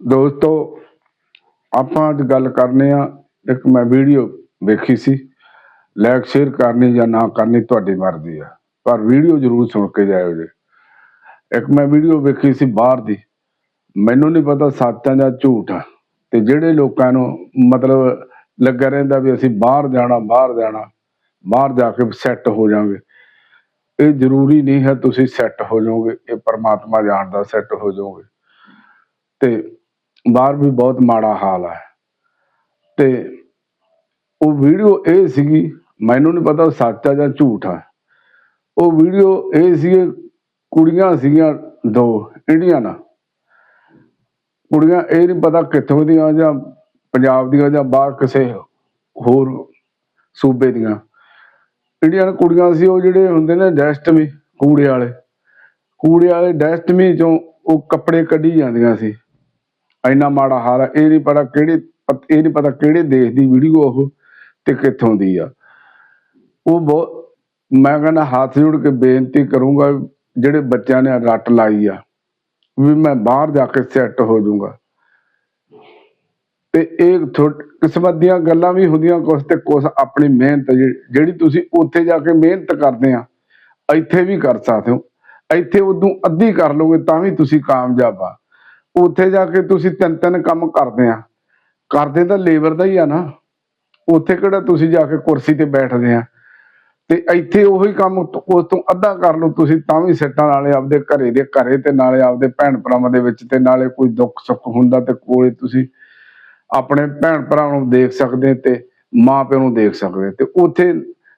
ਦੋਸਤੋ, ਆਪਾਂ ਅੱਜ ਗੱਲ ਕਰਨੇ ਆ, ਇੱਕ ਮੈਂ ਵੀਡੀਓ ਵੇਖੀ ਸੀ। ਲਾਈਕ ਸ਼ੇਅਰ ਕਰਨੀ ਜਾਂ ਨਾ ਕਰਨੀ ਤੁਹਾਡੀ ਮਰਜ਼ੀ ਆ, ਪਰ ਵੀਡੀਓ ਜ਼ਰੂਰ ਸੁਣ ਕੇ ਜਾਇਓ ਜੀ। ਇੱਕ ਮੈਂ ਵੀਡੀਓ ਵੇਖੀ ਸੀ ਬਾਹਰ ਦੀ। ਮੈਨੂੰ ਨਹੀਂ ਪਤਾ ਸੱਚ ਆ ਜਾਂ ਝੂਠ ਆ, ਤੇ ਜਿਹੜੇ ਲੋਕਾਂ ਨੂੰ ਮਤਲਬ ਲੱਗਾ ਰਹਿੰਦਾ ਵੀ ਅਸੀਂ ਬਾਹਰ ਜਾਣਾ ਬਾਹਰ ਜਾਣਾ, ਬਾਹਰ ਜਾ ਕੇ ਸੈੱਟ ਹੋ ਜਾਵਾਂਗੇ, ਇਹ ਜ਼ਰੂਰੀ ਨਹੀਂ ਹੈ ਤੁਸੀਂ ਸੈੱਟ ਹੋ ਜਾਓਗੇ, ਇਹ ਪਰਮਾਤਮਾ ਜਾਣਦਾ ਸੈੱਟ ਹੋ ਜਾਓਗੇ। ਤੇ ਬਾਹਰ ਵੀ ਬਹੁਤ ਮਾੜਾ ਹਾਲ ਹੈ ਤੇ ਉਹ ਵੀਡੀਓ ਇਹ ਸੀਗੀ, ਮੈਨੂੰ ਨਹੀਂ ਪਤਾ ਸੱਚ ਆ ਜਾਂ ਝੂਠ ਆ। ਉਹ ਵੀਡੀਓ ਇਹ ਸੀ ਕੁੜੀਆਂ ਸੀਗੀਆਂ ਦੋ, ਇੰਡੀਅਨ। ਕੁੜੀਆਂ ਇਹ ਨਹੀਂ ਪਤਾ ਕਿੱਥੋਂ ਦੀਆਂ ਜਾਂ ਪੰਜਾਬ ਦੀਆਂ ਜਾਂ ਬਾਹਰ ਕਿਸੇ ਹੋਰ ਸੂਬੇ ਦੀਆਂ। ਇੰਡੀਅਨ ਕੁੜੀਆਂ ਸੀ, ਉਹ ਜਿਹੜੇ ਹੁੰਦੇ ਨੇ ਡੈਸਟਮੀ, ਕੂੜੇ ਵਾਲੇ। ਕੂੜੇ ਵਾਲੇ ਡੈਸਟਮੀ ਚੋਂ ਉਹ ਕੱਪੜੇ ਕੱਢੀ ਜਾਂਦੀਆਂ ਸੀ। ਇੰਨਾ ਮਾੜਾ ਹਾਲ ਹੈ ਇਹ ਨਹੀਂ ਪਤਾ ਕਿਹੜੇ ਇਹ ਨਹੀਂ ਪਤਾ ਕਿਹੜੇ ਦੇਸ਼ ਦੀ ਵੀਡੀਓ ਉਹ ਤੇ ਕਿੱਥੋਂ ਦੀ ਆ। ਉਹ ਬਹੁਤ ਮੈਂ ਕਹਿੰਦਾ ਹੱਥ ਜੋੜ ਕੇ ਬੇਨਤੀ ਕਰੂੰਗਾ, ਜਿਹੜੇ ਬੱਚਿਆਂ ਨੇ ਰੱਟ ਲਾਈ ਆ, ਵੀ ਮੈਂ ਬਾਹਰ ਜਾ ਕੇ ਸੈੱਟ ਹੋ ਜਾਊਂਗਾ। ਤੇ ਇਹ ਕਿਸਮਤ ਦੀਆਂ ਗੱਲਾਂ ਵੀ ਹੁੰਦੀਆਂ ਕੁਛ ਤੇ ਕੁਛ ਆਪਣੀ ਮਿਹਨਤ ਜਿਹੜੀ ਤੁਸੀਂ ਉੱਥੇ ਜਾ ਕੇ ਮਿਹਨਤ ਕਰਦੇ ਆ, ਇੱਥੇ ਵੀ ਕਰ ਸਕਦੇ ਹੋ। ਇੱਥੇ ਉਦੋਂ ਅੱਧੀ ਕਰ ਲਓਗੇ ਤਾਂ ਵੀ ਤੁਸੀਂ ਕਾਮਯਾਬ ਆ। ਉੱਥੇ ਜਾ ਕੇ ਤੁਸੀਂ ਤਿੰਨ ਤਿੰਨ ਕੰਮ ਕਰਦੇ ਆ। ਕਰਦੇ ਤਾਂ ਲੇਬਰ ਦਾ ਹੀ ਆ ਨਾ। ਉੱਥੇ ਕਿਹੜਾ ਤੁਸੀਂ ਜਾ ਕੇ ਕੁਰਸੀ ਤੇ ਬੈਠਦੇ ਆ। ਤੇ ਇੱਥੇ ਉਹੀ ਕੰਮ ਉਸ ਤੋਂ ਅੱਧਾ ਕਰ ਲਓ ਤੁਸੀਂ ਤਾਂ ਵੀ ਸਿੱਟਾਂ ਨਾਲੇ ਆਪਦੇ ਘਰੇ ਦੇ ਘਰੇ ਤੇ ਨਾਲੇ ਆਪਦੇ ਭੈਣ ਭਰਾਵਾਂ ਦੇ ਵਿੱਚ ਤੇ ਨਾਲੇ ਕੋਈ ਦੁੱਖ ਸੁੱਖ ਹੁੰਦਾ ਤੇ ਕੋਲੇ ਤੁਸੀਂ ਆਪਣੇ ਭੈਣ ਭਰਾ ਨੂੰ ਦੇਖ ਸਕਦੇ ਤੇ ਮਾਂ ਪਿਓ ਨੂੰ ਦੇਖ ਸਕਦੇ ਤੇ ਉੱਥੇ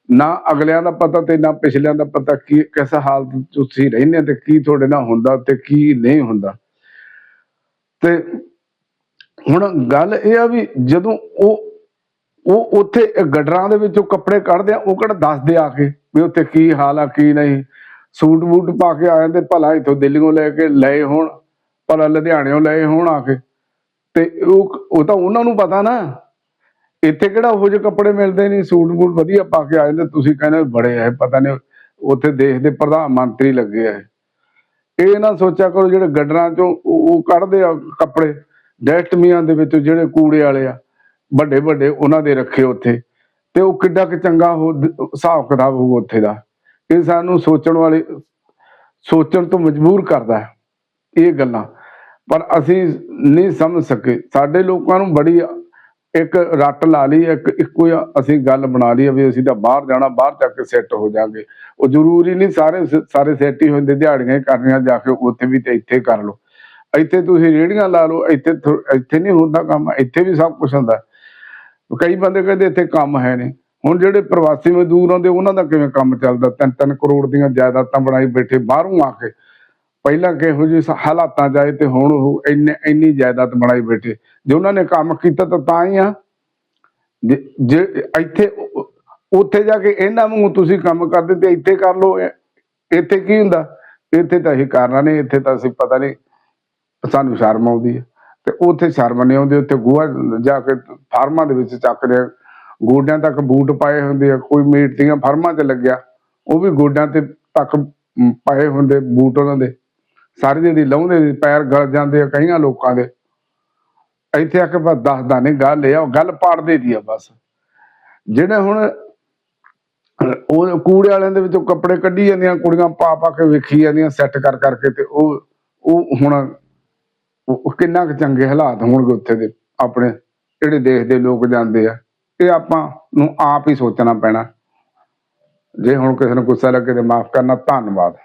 ਨਾ ਅਗਲਿਆਂ ਦਾ ਪਤਾ ਤੇ ਨਾ ਪਿਛਲਿਆਂ ਦਾ ਪਤਾ ਕੀ ਕਿਸ ਹਾਲਤ ਤੁਸੀਂ ਰਹਿੰਦੇ ਤੇ ਕੀ ਤੁਹਾਡੇ ਨਾਲ ਹੁੰਦਾ ਤੇ ਕੀ ਨਹੀਂ ਹੁੰਦਾ। ਤੇ ਹੁਣ ਗੱਲ ਇਹ ਆ ਵੀ ਜਦੋਂ ਉਹ ਉਹ ਉੱਥੇ ਗੱਡਰਾਂ ਦੇ ਵਿੱਚੋਂ ਕੱਪੜੇ ਕੱਢਦੇ ਆ, ਉਹ ਕਿਹੜਾ ਦੱਸਦੇ ਆ ਕੇ ਵੀ ਉੱਥੇ ਕੀ ਹਾਲ ਆ, ਕੀ ਨਹੀਂ? ਸੂਟ ਬੂਟ ਪਾ ਕੇ ਆ ਜਾਂਦੇ, ਭਲਾ ਇਥੋਂ ਦਿੱਲੀੋਂ ਲੈ ਕੇ ਲਏ ਹੋਣ, ਭਲਾ ਲੁਧਿਆਣਿਓਂ ਲਏ ਹੋਣ ਆ ਕੇ। ਤੇ ਉਹ ਉਹ ਤਾਂ ਉਹਨਾਂ ਨੂੰ ਪਤਾ ਨਾ, ਇੱਥੇ ਕਿਹੜਾ ਉਹ ਜਿਹੇ ਕੱਪੜੇ ਮਿਲਦੇ ਨਹੀਂ, ਸੂਟ ਬੂਟ ਵਧੀਆ ਪਾ ਕੇ ਆ ਜਾਂਦੇ, ਤੁਸੀਂ ਕਹਿੰਦੇ ਬੜੇ ਆ ਪਤਾ ਨਹੀਂ, ਉੱਥੇ ਦੇਸ਼ ਦੇ ਪ੍ਰਧਾਨ ਮੰਤਰੀ ਲੱਗੇ ਆ ਇਹ। ਨਾ ਸੋਚਿਆ ਕਰੋ ਜਿਹੜੇ ਗੱਡਰਾਂ ਚੋਂ ਉਹ ਕੱਢਦੇ ਆ ਕੱਪੜੇ, ਡੈਸਟਮੀਆਂ ਦੇ ਵਿੱਚ ਜਿਹੜੇ ਕੂੜੇ ਵਾਲੇ ਆ, ਵੱਡੇ ਵੱਡੇ ਉਹਨਾਂ ਦੇ ਰੱਖੇ ਉੱਥੇ। ਤੇ ਉਹ ਕਿੱਡਾ ਕਿ ਚੰਗਾ ਹੋ ਹਿਸਾਬ ਕਿਤਾਬ ਹੋਊ ਉੱਥੇ ਦਾ। ਇਹ ਸਾਨੂੰ ਸੋਚਣ ਵਾਲੇ, ਸੋਚਣ ਤੋਂ ਮਜਬੂਰ ਕਰਦਾ ਹੈ ਇਹ ਗੱਲਾਂ। ਪਰ ਅਸੀਂ ਨਹੀਂ ਸਮਝ ਸਕੇ। ਸਾਡੇ ਲੋਕਾਂ ਨੂੰ ਬੜੀ ਇੱਕ ਰੱਟ ਲਾ ਲਈ, ਇੱਕ ਇੱਕੋ ਹੀ ਅਸੀਂ ਗੱਲ ਬਣਾ ਲਈ ਵੀ ਅਸੀਂ ਤਾਂ ਬਾਹਰ ਜਾਣਾ, ਬਾਹਰ ਜਾ ਕੇ ਸੈੱਟ ਹੋ ਜਾਾਂਗੇ। ਉਹ ਜ਼ਰੂਰੀ ਨਹੀਂ ਸਾਰੇ ਸਾਰੇ ਸੈੱਟ ਹੀ ਹੁੰਦੇ ਦਿਹਾੜੀਆਂ ਹੀ ਕਰਨੀਆਂ, ਜਾ ਕੇ ਉੱਥੇ ਵੀ ਤੇ ਇੱਥੇ ਕਰ ਲਓ। ਇੱਥੇ ਤੁਸੀਂ ਰੇੜੀਆਂ ਲਾ ਲਓ, ਇੱਥੇ ਇੱਥੇ ਨਹੀਂ ਹੁੰਦਾ ਕੰਮ, ਇੱਥੇ ਵੀ ਸਭ ਕੁਝ ਹੁੰਦਾ। ਕਈ ਬੰਦੇ ਕਹਿੰਦੇ ਇੱਥੇ ਕੰਮ ਹੈ ਨਹੀਂ। ਹੁਣ ਜਿਹੜੇ ਪ੍ਰਵਾਸੀ ਮਜ਼ਦੂਰ ਆਉਂਦੇ, ਉਹਨਾਂ ਦਾ ਕਿਵੇਂ ਕੰਮ ਚੱਲਦਾ? ਤਿੰਨ ਤਿੰਨ ਕਰੋੜ ਦੀਆਂ ਜਾਇਦਾਦਾਂ ਬਣਾਈ ਬੈਠੇ, ਬਾਹਰੋਂ ਆ ਕੇ ਪਹਿਲਾਂ ਕਿਹੋ ਜਿਹੇ ਸ- ਹਾਲਾਤਾਂ ਜਾਏ ਤੇ ਹੁਣ ਉਹ ਇੰਨੇ, ਇੰਨੀ ਜਾਇਦਾਦ ਬਣਾਈ ਬੈਠੇ। ਜੇ ਉਹਨਾਂ ਨੇ ਕੰਮ ਕੀਤਾ ਤਾਂ ਤਾਂ ਹੀ ਆ। ਜੇ ਇੱਥੇ ਉੱਥੇ ਜਾ ਕੇ ਇਹਨਾਂ ਨੂੰ ਤੁਸੀਂ ਕੰਮ ਕਰਦੇ ਤੇ ਇੱਥੇ ਕਰ ਲਓ ਇੱਥੇ ਕੀ ਹੁੰਦਾ? ਇੱਥੇ ਤਾਂ ਇਹ ਕਰਨਾ ਨਹੀਂ ਇੱਥੇ ਤਾਂ ਅਸੀਂ ਪਤਾ ਨਹੀਂ, ਸਾਨੂੰ ਸ਼ਰਮ ਆਉਂਦੀ ਹੈ ਤੇ ਉੱਥੇ ਸ਼ਰਮ ਨਹੀਂ ਆਉਂਦੀ, ਉੱਥੇ ਗੋਹਾ ਜਾ ਕੇ ਫਾਰਮਾਂ ਦੇ ਵਿੱਚ ਚੱਕਦੇ ਗੋਡਿਆਂ ਤੱਕ ਬੂਟ ਪਾਏ ਹੁੰਦੇ ਆ, ਕੋਈ ਮੀਟ ਦੀਆਂ ਫਾਰਮਾਂ ਤੇ ਲੱਗਿਆ। ਉਹ ਵੀ ਗੋਡਿਆਂ ਤੇ ਤੱਕ ਪਾਏ ਹੁੰਦੇ ਬੂਟ ਉਹਨਾਂ ਦੇ। ਸਾਰੇ ਜਿਹੜੀ ਲਾਉਂਦੇ ਸੀ, ਪੈਰ ਗਲ ਜਾਂਦੇ ਆ ਕਈਆਂ ਲੋਕਾਂ ਦੇ। ਇੱਥੇ ਆ ਕੇ ਬਸ ਦੱਸਦਾ ਨਹੀਂ ਗੱਲ ਇਹ ਆ ਉਹ ਗੱਲ ਪਾੜਦੇ ਦੀ ਆ ਬਸ। ਜਿਹੜੇ ਹੁਣ ਉਹ ਕੂੜੇ ਵਾਲਿਆਂ ਦੇ ਵਿੱਚੋਂ ਕੱਪੜੇ ਕੱਢੀ ਜਾਂਦੀਆਂ ਕੁੜੀਆਂ ਪਾ ਪਾ ਕੇ ਵੇਖੀ ਜਾਂਦੀਆਂ ਸੈੱਟ ਕਰ ਕਰਕੇ ਤੇ ਉਹ ਉਹ ਹੁਣ ਉਹ ਉਹ ਕਿੰਨਾ ਕੁ ਚੰਗੇ ਹਾਲਾਤ ਹੋਣਗੇ ਉੱਥੇ ਦੇ ਆਪਣੇ ਜਿਹੜੇ ਦੇਸ਼ ਦੇ ਲੋਕ ਜਾਂਦੇ ਆ। ਇਹ ਆਪਾਂ ਨੂੰ ਆਪ ਹੀ ਸੋਚਣਾ ਪੈਣਾ। ਜੇ ਹੁਣ ਕਿਸੇ ਨੂੰ ਗੁੱਸਾ ਲੱਗੇ ਤੇ ਮਾਫ ਕਰਨਾ ਧੰਨਵਾਦ।